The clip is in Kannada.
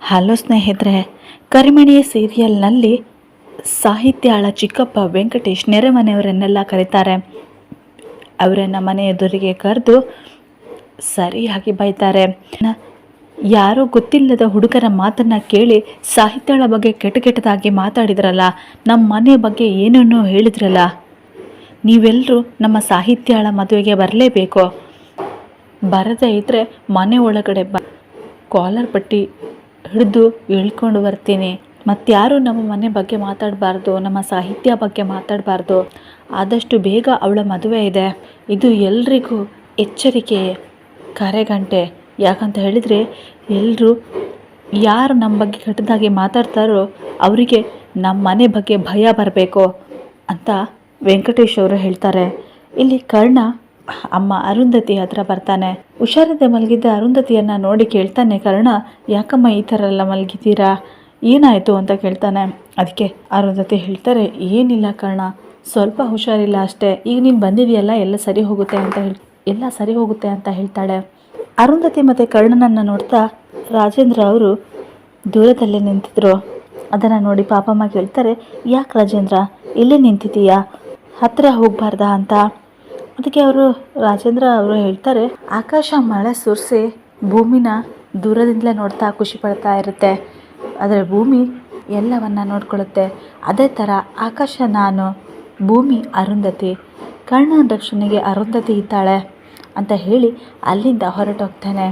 ಹಲೋ ಸ್ನೇಹಿತರೆ ಕರಿಮಣಿ ಸೀರಿಯಲ್ನಲ್ಲಿ ಸಾಹಿತ್ಯಾಳ ಚಿಕ್ಕಪ್ಪ ವೆಂಕಟೇಶ್ ನೆರೆಮನೆಯವರನ್ನೆಲ್ಲ ಕರೀತಾರೆ. ಅವರನ್ನು ಮನೆ ಎದುರಿಗೆ ಕರೆದು ಸರಿಯಾಗಿ ಬೈತಾರೆ. ಯಾರು ಗೊತ್ತಿಲ್ಲದ ಹುಡುಗರ ಮಾತನ್ನು ಕೇಳಿ ಸಾಹಿತ್ಯಾಳ ಬಗ್ಗೆ ಕೆಟ್ಟ ಕೆಟ್ಟದಾಗಿ ಮಾತಾಡಿದ್ರಲ್ಲ ನಮ್ಮ ಮನೆ ಬಗ್ಗೆ ಏನೇನೋ ಹೇಳಿದ್ರಲ್ಲ ನೀವೆಲ್ಲರೂ ನಮ್ಮ ಸಾಹಿತ್ಯಾಳ ಮದುವೆಗೆ ಬರಲೇಬೇಕು. ಬರದೇ ಇದ್ದರೆ ಮನೆ ಒಳಗಡೆ ಬ. ಕಾಲರ್ ಪಟ್ಟಿ ಹಿಡಿದು ಹೇಳ್ಕೊಂಡು ಬರ್ತೀನಿ. ಮತ್ತಾರು ನಮ್ಮ ಮನೆ ಬಗ್ಗೆ ಮಾತಾಡಬಾರ್ದು, ನಮ್ಮ ಸಾಹಿತ್ಯ ಬಗ್ಗೆ ಮಾತಾಡಬಾರ್ದು. ಆದಷ್ಟು ಬೇಗ ಅವಳ ಮದುವೆ ಇದೆ. ಇದು ಎಲ್ರಿಗೂ ಎಚ್ಚರಿಕೆ, ಕರೆಗಂಟೆ. ಯಾಕಂತ ಹೇಳಿದರೆ ಎಲ್ಲರೂ ಯಾರು ನಮ್ಮ ಬಗ್ಗೆ ಕೆಟ್ಟದಾಗಿ ಮಾತಾಡ್ತಾರೋ ಅವರಿಗೆ ನಮ್ಮ ಮನೆ ಬಗ್ಗೆ ಭಯ ಬರಬೇಕು ಅಂತ ವೆಂಕಟೇಶ್ ಅವರು ಹೇಳ್ತಾರೆ. ಇಲ್ಲಿ ಕರ್ಣ ಅಮ್ಮ ಅರುಂಧತಿ ಹತ್ರ ಬರ್ತಾನೆ. ಹುಷಾರದೆ ಮಲಗಿದ್ದ ಅರುಂಧತಿಯನ್ನ ನೋಡಿ ಕೇಳ್ತಾನೆ, ಕರ್ಣ, ಯಾಕಮ್ಮ ಈ ಥರ ಎಲ್ಲ ಮಲಗಿದ್ದೀರಾ? ಏನಾಯಿತು? ಅಂತ ಕೇಳ್ತಾನೆ. ಅದಕ್ಕೆ ಅರುಂಧತಿ ಹೇಳ್ತಾರೆ, ಏನಿಲ್ಲ ಕರ್ಣ, ಸ್ವಲ್ಪ ಹುಷಾರಿಲ್ಲ ಅಷ್ಟೇ. ಈಗ ನೀನು ಬಂದಿದೆಯಲ್ಲ, ಎಲ್ಲ ಸರಿ ಹೋಗುತ್ತೆ ಅಂತ ಹೇಳಿ, ಎಲ್ಲ ಸರಿ ಹೋಗುತ್ತೆ ಅಂತ ಹೇಳ್ತಾಳೆ. ಅರುಂಧತಿ ಮತ್ತು ಕರ್ಣನನ್ನು ನೋಡ್ತಾ ರಾಜೇಂದ್ರ ಅವರು ದೂರದಲ್ಲೇ ನಿಂತಿದ್ರು. ಅದನ್ನು ನೋಡಿ ಪಾಪಮ್ಮ ಕೇಳ್ತಾರೆ, ಯಾಕೆ ರಾಜೇಂದ್ರ, ಇಲ್ಲೇ ನಿಂತಿದ್ದೀಯಾ? ಹತ್ತಿರ ಹೋಗಬಾರ್ದಾ ಅಂತ? ಅದಕ್ಕೆ ಅವರು ರಾಜೇಂದ್ರ ಅವರು ಹೇಳ್ತಾರೆ, ಆಕಾಶ ಮಳೆ ಸುರಿಸಿ ಭೂಮಿನ ದೂರದಿಂದಲೇ ನೋಡ್ತಾ ಖುಷಿ ಪಡ್ತಾ ಇರುತ್ತೆ. ಆದರೆ ಭೂಮಿ ಎಲ್ಲವನ್ನ ನೋಡ್ಕೊಳ್ಳುತ್ತೆ. ಅದೇ ಥರ ಆಕಾಶ ನಾನು, ಭೂಮಿ ಅರುಂಧತಿ ಕರ್ಣ ರಕ್ಷಣೆಗೆ ಅರುಂಧತಿ ಇದ್ದಾಳೆ ಅಂತ ಹೇಳಿ ಅಲ್ಲಿಂದ ಹೊರಟೋಗ್ತಾನೆ.